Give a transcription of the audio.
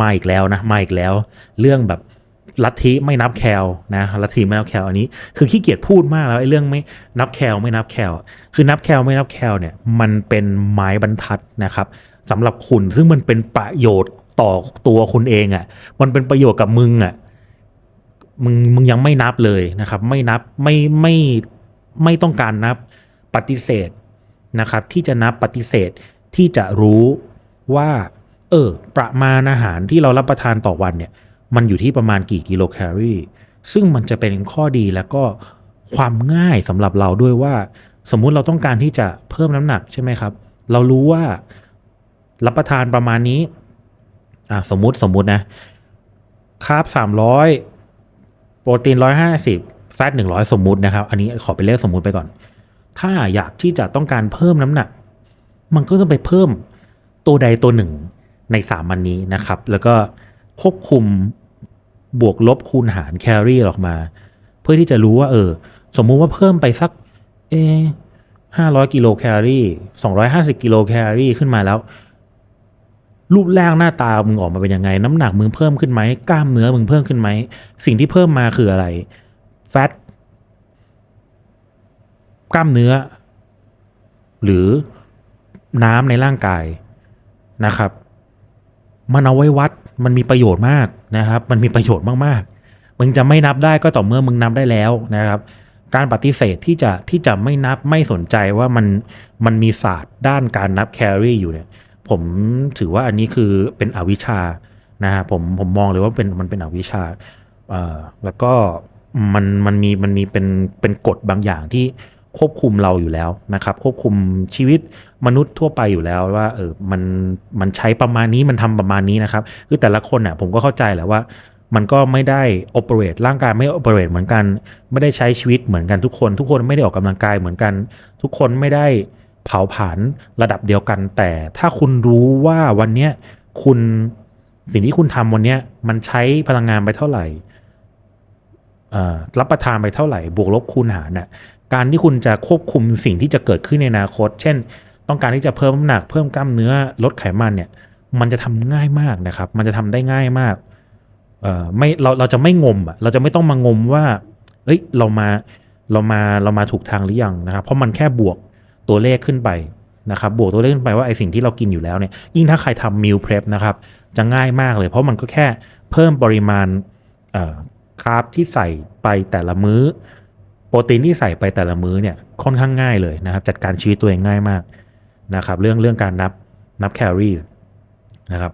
มาอีกแล้วนะมาอีกแล้ว เรื่องแบบลัทธิไม่นับแคลนะลัทธิไม่นับแคลอันนี้คือขี้เกียจพูดมากแล้วไอ้เรื่องไม่นับแคลไม่นับแคลคือนับแคลไม่นับแคลเนี่ยมันเป็นไม้บรรทัดนะครับสำหรับคุณซึ่งมันเป็นประโยชน์ต่อตัวคุณเองอะ่ะมันเป็นประโยชน์กับมึงอะ่ะมึงมึงยังไม่นับเลยนะครับ ไม่นับไม่ไม่ไม่ต้องการนับปฏิเสธนะครับ ที่จะนับปฏิเสธที่จะรู้ว่า เออ ประมาณอาหารที่เรารับประทานต่อวันเนี่ย มันอยู่ที่ประมาณกี่กิโลแคลอรี่ ซึ่งมันจะเป็นข้อดีแล้วก็ความง่ายสำหรับเราด้วยว่า สมมุติเราต้องการที่จะเพิ่มน้ำหนักใช่ไหมครับ เรารู้ว่ารับประทานประมาณนี้อ่าสมมุติสมมุตินะคาร์บสามร้อยโปรตีนร้อยห้าสิบแฟตหนึ่งร้อยสมมุตินะครับ อันนี้ขอเป็นเลขสมมุติไปก่อน ถ้าอยากที่จะต้องการเพิ่มน้ำหนัก มันก็ต้องไปเพิ่มตัวใดตัวหนึ่ง ในสามอันนี้นะครับ แล้วก็ควบคุมบวกลบคูณหารแคลอรี่ออกมา เพื่อที่จะรู้ว่าเออ สมมุติว่าเพิ่มไปสัก เอห้าร้อยกิโลแคลอรี่สองร้อยห้าสิบกิโลแคลอรี่ขึ้นมาแล้ว รูปร่างหน้าตามึงออกมาเป็นยังไง น้ำหนักมึงเพิ่มขึ้นไหมกล้ามเนื้อมึงเพิ่มขึ้นไหม สิ่งที่เพิ่มมาคืออะไรแฟตกล้ามเนื้อ หรือน้ำในร่างกายนะครับ มันเอาไว้วัดมันมีประโยชน์มากนะครับ มันมีประโยชน์มากๆ มึงจะไม่นับได้ก็ต่อเมื่อมึงนับได้แล้วนะครับ การปฏิเสธที่จะที่จะไม่นับไม่สนใจว่ามันมันมีศาสตร์ด้านการนับแคลอรี่อยู่เนี่ย ผมถือว่าอันนี้คือเป็นอวิชานะฮะผมผมมองเลยว่าเป็นมันเป็นอวิชชาเอ่อแล้วก็มันมันมีมันมีเป็นเป็นกฎบางอย่างที่ ควบคุมเราอยู่แล้วนะครับ ควบคุมชีวิตมนุษย์ทั่วไปอยู่แล้วว่าเออมันมันใช้ประมาณนี้มันทำประมาณนี้นะครับคือแต่ละคนอะผมก็เข้าใจแหละว่ามันก็ไม่ได้โอเปเรตร่างกายไม่โอเปเรตเหมือนกัน ไม่ได้ใช้ชีวิตเหมือนกันทุกคน ทุกคนไม่ได้ออกกำลังกายเหมือนกัน ทุกคนไม่ได้เผาผลาญระดับเดียวกัน แต่ถ้าคุณรู้ว่าวันเนี้ยคุณสิ่งที่คุณทำวันเนี้ยมันใช้พลังงานไปเท่าไหร่ รับประทานไปเท่าไหร่ บวกลบคูณหารน่ะการที่คุณจะควบคุมสิ่งที่จะเกิดขึ้นในอนาคต เช่น ต้องการที่จะเพิ่มน้ำหนัก เพิ่มกล้ามเนื้อลดไขมันเนี่ย มันจะทำง่ายมากนะครับ มันจะทำได้ง่ายมากเอ่อไม่เราเราจะไม่งมอะเราจะไม่ต้องมางมว่า เอ้ยเรามาเรามาเรามาถูกทางหรือยังนะครับ เพราะมันแค่บวกตัวเลขขึ้นไปนะครับ บวกตัวเลขขึ้นไปว่าไอสิ่งที่เรากินอยู่แล้วเนี่ยยิ่งถ้าใครทำมิลเพร p นะครับ จะง่ายมากเลย เพราะมันก็แค่เพิ่มปริมาณ คาร์บที่ใส่ไปแต่ละมื้อ โปรตีนที่ใส่ไปแต่ละมื้อเนี่ยค่อนข้างง่ายเลยนะครับ จัดการชีวิตตัวเองง่ายมากนะครับ เรื่องเรื่องการนับนับแคลอรี่นะครับ